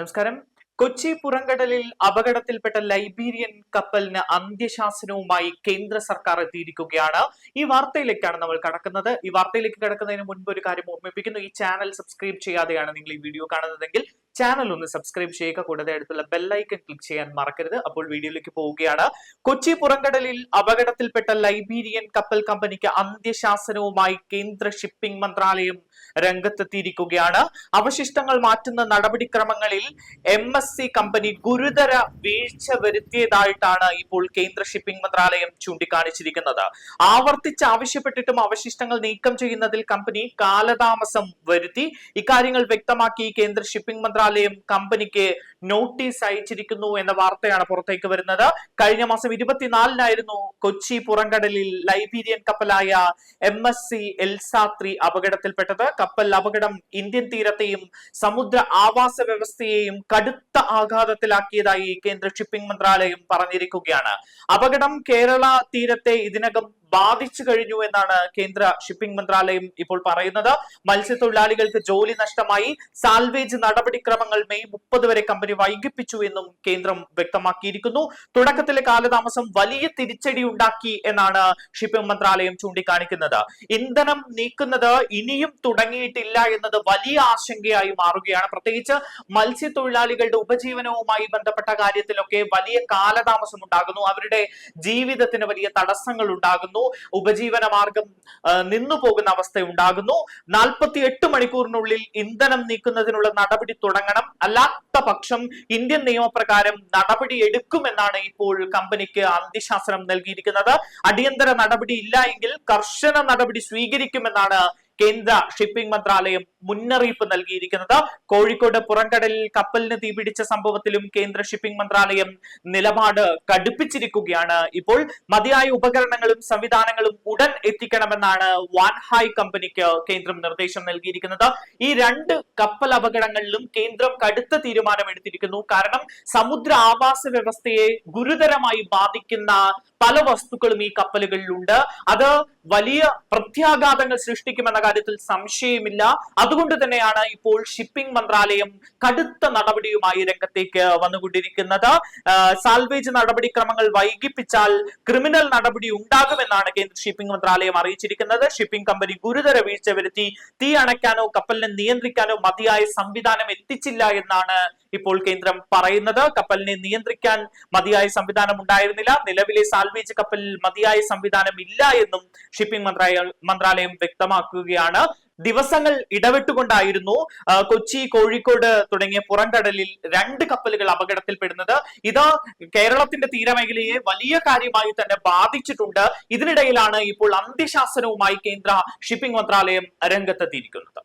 നമസ്കാരം. കൊച്ചി പുറംകടലിൽ അപകടത്തിൽപ്പെട്ട ലൈബീരിയൻ കപ്പലിന് അന്ത്യശാസനവുമായി കേന്ദ്ര സർക്കാർ എത്തിയിരിക്കുകയാണ്. ഈ വാർത്തയിലേക്കാണ് നമ്മൾ കടക്കുന്നത്. ഈ വാർത്തയിലേക്ക് കടക്കുന്നതിന് മുൻപ് ഒരു കാര്യം ഓർമ്മിപ്പിക്കുന്നു. ഈ ചാനൽ സബ്സ്ക്രൈബ് ചെയ്യാതെയാണ് നിങ്ങൾ ഈ വീഡിയോ കാണുന്നതെങ്കിൽ ചാനൽ ഒന്ന് സബ്സ്ക്രൈബ് ചെയ്യുക. കൂടാതെ അടുത്തുള്ള ബെല്ലൈക്കൺ ക്ലിക്ക് ചെയ്യാൻ മറക്കരുത്. അപ്പോൾ വീഡിയോയിലേക്ക് പോവുകയാണ്. കൊച്ചി പുറംകടലിൽ അപകടത്തിൽപ്പെട്ട ലൈബീരിയൻ കപ്പൽ കമ്പനിക്ക് അന്ത്യശാസനവുമായി കേന്ദ്ര ഷിപ്പിംഗ് മന്ത്രാലയം രംഗത്തെത്തിയിരിക്കുകയാണ്. അവശിഷ്ടങ്ങൾ മാറ്റുന്ന നടപടിക്രമങ്ങളിൽ എം എസ് സി കമ്പനി ഗുരുതര വീഴ്ച വരുത്തിയതായിട്ടാണ് ഇപ്പോൾ കേന്ദ്ര ഷിപ്പിംഗ് മന്ത്രാലയം ചൂണ്ടിക്കാണിച്ചിരിക്കുന്നത്. ആവർത്തിച്ച് ആവശ്യപ്പെട്ടിട്ടും അവശിഷ്ടങ്ങൾ നീക്കം ചെയ്യുന്നതിൽ കമ്പനി കാലതാമസം വരുത്തി. ഇക്കാര്യങ്ങൾ വ്യക്തമാക്കി കേന്ദ്ര ഷിപ്പിംഗ് മന്ത്രാലയം കമ്പനിക്ക് നോട്ടീസ് അയച്ചിരിക്കുന്നു എന്ന വാർത്തയാണ് പുറത്തേക്ക് വരുന്നത്. കഴിഞ്ഞ മാസം ഇരുപത്തിനാലിനായിരുന്നു കൊച്ചി പുറംകടലിൽ Liberian കപ്പലായ M S C Elsa three അപകടത്തിൽപ്പെട്ടത്. കപ്പൽ അപകടം ഇന്ത്യൻ തീരത്തെയും സമുദ്ര ആവാസ വ്യവസ്ഥയെയും കടുത്ത ആഘാതത്തിലാക്കിയതായി കേന്ദ്ര ഷിപ്പിംഗ് മന്ത്രാലയം പറഞ്ഞിരിക്കുകയാണ്. അപകടം കേരള തീരത്തെ ഇതിനകം ബാധിച്ചു കഴിഞ്ഞു എന്നാണ് കേന്ദ്ര ഷിപ്പിംഗ് മന്ത്രാലയം ഇപ്പോൾ പറയുന്നത്. മത്സ്യത്തൊഴിലാളികൾക്ക് ജോലി നഷ്ടമായി. സാൽവേജ് നടപടിക്രമങ്ങൾ മെയ് മുപ്പത് വരെ കമ്പനി വൈകിപ്പിച്ചു എന്നും കേന്ദ്രം വ്യക്തമാക്കിയിരിക്കുന്നു. തുടക്കത്തിലെ കാലതാമസം വലിയ തിരിച്ചടി ഉണ്ടാക്കി എന്നാണ് ഷിപ്പിംഗ് മന്ത്രാലയം ചൂണ്ടിക്കാണിക്കുന്നത്. ഇന്ധനം നീക്കുന്നത് ഇനിയും തുടങ്ങിയിട്ടില്ല എന്നത് വലിയ ആശങ്കയായി മാറുകയാണ്. പ്രത്യേകിച്ച് മത്സ്യത്തൊഴിലാളികളുടെ ഉപജീവനവുമായി ബന്ധപ്പെട്ട കാര്യത്തിലൊക്കെ വലിയ കാലതാമസം ഉണ്ടാകുന്നു. അവരുടെ ജീവിതത്തിന് വലിയ തടസ്സങ്ങൾ ഉണ്ടാകുന്നു. ഉപജീവന മാർഗം നിന്നു പോകുന്ന അവസ്ഥ ഉണ്ടാകുന്നു. നാൽപ്പത്തി എട്ട് മണിക്കൂറിനുള്ളിൽ ഇന്ധനം നീക്കുന്നതിനുള്ള നടപടി തുടങ്ങണം. അല്ലാത്ത പക്ഷം ഇന്ത്യൻ നിയമപ്രകാരം നടപടി എടുക്കുമെന്നാണ് ഇപ്പോൾ കമ്പനിക്ക് അന്ത്യശാസനം നൽകിയിരിക്കുന്നത്. അടിയന്തര നടപടി ഇല്ല എങ്കിൽ കർശന നടപടി സ്വീകരിക്കുമെന്നാണ് കേന്ദ്ര ഷിപ്പിംഗ് മന്ത്രാലയം മുന്നറിയിപ്പ് നൽകിയിരിക്കുന്നത്. കോഴിക്കോട് പുറംകടലിൽ കപ്പലിന് തീപിടിച്ച സംഭവത്തിലും കേന്ദ്ര ഷിപ്പിംഗ് മന്ത്രാലയം നിലപാട് കടുപ്പിച്ചിരിക്കുകയാണ്. ഇപ്പോൾ മതിയായ ഉപകരണങ്ങളും സംവിധാനങ്ങളും ഉടൻ എത്തിക്കണമെന്നാണ് വാൻഹായ് കമ്പനിക്ക് കേന്ദ്രം നിർദ്ദേശം നൽകിയിരിക്കുന്നത്. ഈ രണ്ട് കപ്പൽ അപകടങ്ങളിലും കേന്ദ്രം കടുത്ത തീരുമാനം എടുത്തിരിക്കുന്നു കാരണം സമുദ്ര ആവാസ വ്യവസ്ഥയെ ഗുരുതരമായി ബാധിക്കുന്ന പല വസ്തുക്കളും ഈ കപ്പലുകളിലുണ്ട്. അത് വലിയ പ്രത്യാഘാതങ്ങൾ സൃഷ്ടിക്കുമെന്ന കാര്യത്തിൽ സംശയമില്ല. അതുകൊണ്ട് തന്നെയാണ് ഇപ്പോൾ ഷിപ്പിംഗ് മന്ത്രാലയം കടുത്ത നടപടിയുമായി രംഗത്തേക്ക് വന്നുകൊണ്ടിരിക്കുന്നത്. സാൽവേജ് നടപടിക്രമങ്ങൾ വൈകിപ്പിച്ചാൽ ക്രിമിനൽ നടപടി ഉണ്ടാകുമെന്നാണ് കേന്ദ്ര ഷിപ്പിംഗ് മന്ത്രാലയം അറിയിച്ചിരിക്കുന്നത്. ഷിപ്പിംഗ് കമ്പനി ഗുരുതര വീഴ്ച വരുത്തി തീ അണയ്ക്കാനോ കപ്പലിനെ നിയന്ത്രിക്കാനോ മതിയായ സംവിധാനം എത്തിച്ചില്ല എന്നാണ് ഇപ്പോൾ കേന്ദ്രം പറയുന്നത്. കപ്പലിനെ നിയന്ത്രിക്കാൻ മതിയായ സംവിധാനം ഉണ്ടായിരുന്നില്ല. നിലവിലെ സാൽവേജ് കപ്പലിൽ മതിയായ സംവിധാനം ഇല്ല എന്നും ഷിപ്പിംഗ് മന്ത്രാലയം മന്ത്രാലയം വ്യക്തമാക്കുകയാണ്. ദിവസങ്ങൾ ഇടവിട്ടുകൊണ്ടായിരുന്നു കൊച്ചി കോഴിക്കോട് തുടങ്ങിയ പുറംകടലിൽ രണ്ട് കപ്പലുകൾ അപകടത്തിൽപ്പെടുന്നത്. ഇത് കേരളത്തിന്റെ തീരമേഖലയെ വലിയ കാര്യമായി തന്നെ ബാധിച്ചിട്ടുണ്ട്. ഇതിനിടയിലാണ് ഇപ്പോൾ അന്ത്യശാസനവുമായി കേന്ദ്ര ഷിപ്പിംഗ് മന്ത്രാലയം രംഗത്തെത്തിയിരിക്കുന്നത്.